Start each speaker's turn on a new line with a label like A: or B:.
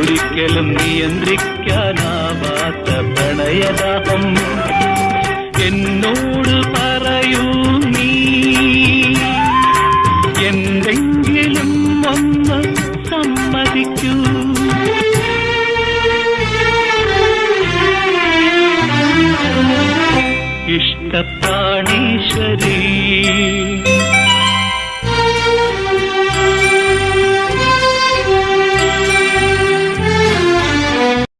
A: ഒരിക്കലും നിയന്ത്രിക്കാനാവാത്ത പ്രണയദാഹം. എന്നോട് പറയൂ നീ എന്തെങ്കിലും വന്ന് സമ്മതിക്കൂ. ഇഷ്ടപ്പാണീശ്വരീ